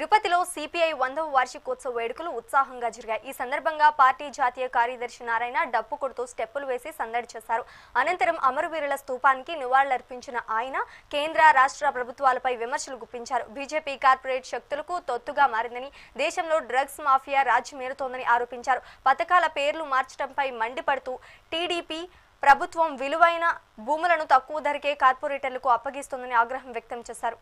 తిరుపతిలో సిపిఐ వందవ వార్షికోత్సవ వేడుకలు ఉత్సాహంగా జరిగాయి. ఈ సందర్భంగా పార్టీ జాతీయ కార్యదర్శి నారాయణ డప్పు కొడుతూ స్టెప్పులు వేసి సందడి చేశారు. అనంతరం అమరవీరుల స్తూపానికి నివాళులర్పించిన ఆయన కేంద్ర రాష్ట్ర ప్రభుత్వాలపై విమర్శలు గుప్పించారు. బీజేపీ కార్పొరేట్ శక్తులకు తొత్తుగా మారిందని దేశంలో డ్రగ్స్ మాఫియా రాజ్యమేరుతోందని ఆరోపించారు. పథకాల పేర్లు మార్చడంపై మండిపడుతూ టీడీపీ ప్రభుత్వం విలువైన భూములను తక్కువ ధరకే కార్పొరేటర్లకు అప్పగిస్తోందని ఆగ్రహం వ్యక్తం చేశారు.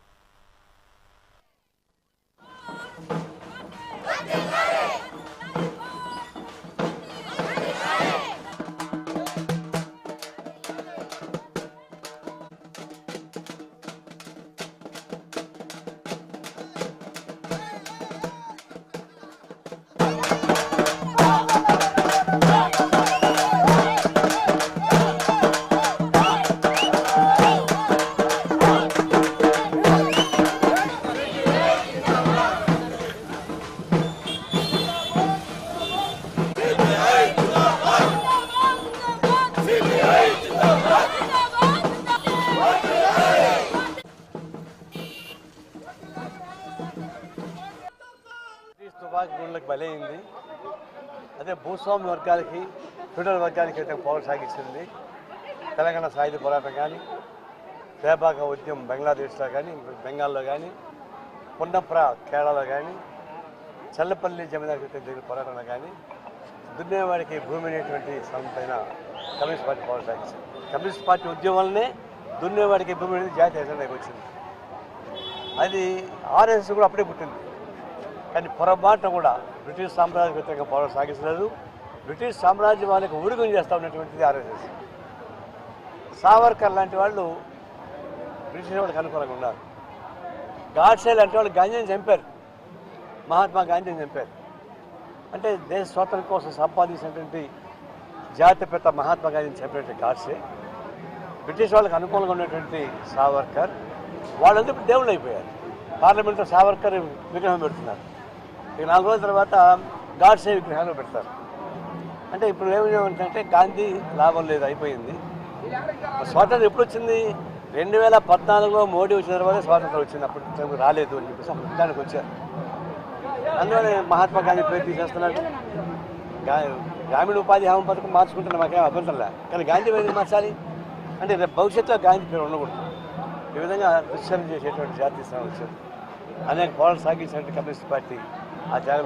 ఈ తుపాకీ గుండెలకు బలైంది అదే భూస్వామి వర్గాలకి ఫ్యూడల్ వర్గానికి అయితే పవర్ సాగించింది తెలంగాణ సాయుధ పోరాటం కానీ పేబాక ఉద్యమం బంగ్లాదేశ్లో కానీ బెంగాల్లో కానీ పున్నప్ర కేరళలో కానీ చల్లపల్లి జమీందారు దగ్గర పోరాటంలో కానీ దున్నేవాడికి భూమి అనేటువంటి సమయం కమ్యూనిస్ట్ పార్టీ పవర్ సాగించింది కమ్యూనిస్ట్ పార్టీ ఉద్యమం వల్లనే దున్నేవాడికి భూమి అనేది జాతీయ ఎజెండాకి వచ్చింది. అది ఆర్ఎస్ఎస్ కూడా అప్పుడే పుట్టింది. కానీ పొరపాటున కూడా బ్రిటిష్ సామ్రాజ్య వ్యతిరేక పోరాటం సాగించలేదు బ్రిటిష్ సామ్రాజ్యం వాళ్ళకి ఊరుగం చేస్తా ఉన్నటువంటిది ఆర్ఎస్ఎస్. సావర్కర్ లాంటి వాళ్ళు బ్రిటిష్ వాళ్ళకి అనుకూలంగా ఉన్నారు. గాడ్సే లాంటి వాళ్ళు గాంధీని చంపారు. మహాత్మా గాంధీని చంపారు. అంటే దేశ స్వాతంత్రం కోసం సంపాదించినటువంటి జాతిపిత మహాత్మా గాంధీని చంపినటువంటి గాడ్సే బ్రిటిష్ వాళ్ళకి అనుకూలంగా ఉన్నటువంటి సావర్కర్. వాళ్ళందరూ దేవుళ్ళు అయిపోయారు. పార్లమెంట్లో సావర్కర్ విగ్రహం పెడుతున్నారు. ఇక నాలుగు రోజుల తర్వాత గాడ్సే విగ్రహాలు పెడతారు. అంటే ఇప్పుడు ఏమంటే గాంధీ లాభం లేదు అయిపోయింది. స్వాతంత్రం ఎప్పుడు వచ్చింది? రెండు వేల పద్నాలుగులో మోడీ వచ్చిన తర్వాత స్వాతంత్రం వచ్చింది. అప్పుడు రాలేదు అని చెప్పేసి అప్పుడు దానికి వచ్చారు. అందువల్ల మహాత్మా గాంధీ పేరు తీసేస్తున్నాడు. గ్రామీణ ఉపాధి హామీ పథకం మార్చుకుంటే మాకేం అభ్యంతరంలే కానీ గాంధీ పేరు మార్చాలి? అంటే రేపు భవిష్యత్తులో గాంధీ పేరు ఉండకూడదు. ఈ విధంగా దుశ్చరణ చేసేటువంటి జాతీయ స్థానం అనేక పోరాటం సాగించినటువంటి కమ్యూనిస్ట్ పార్టీ આ ચાલ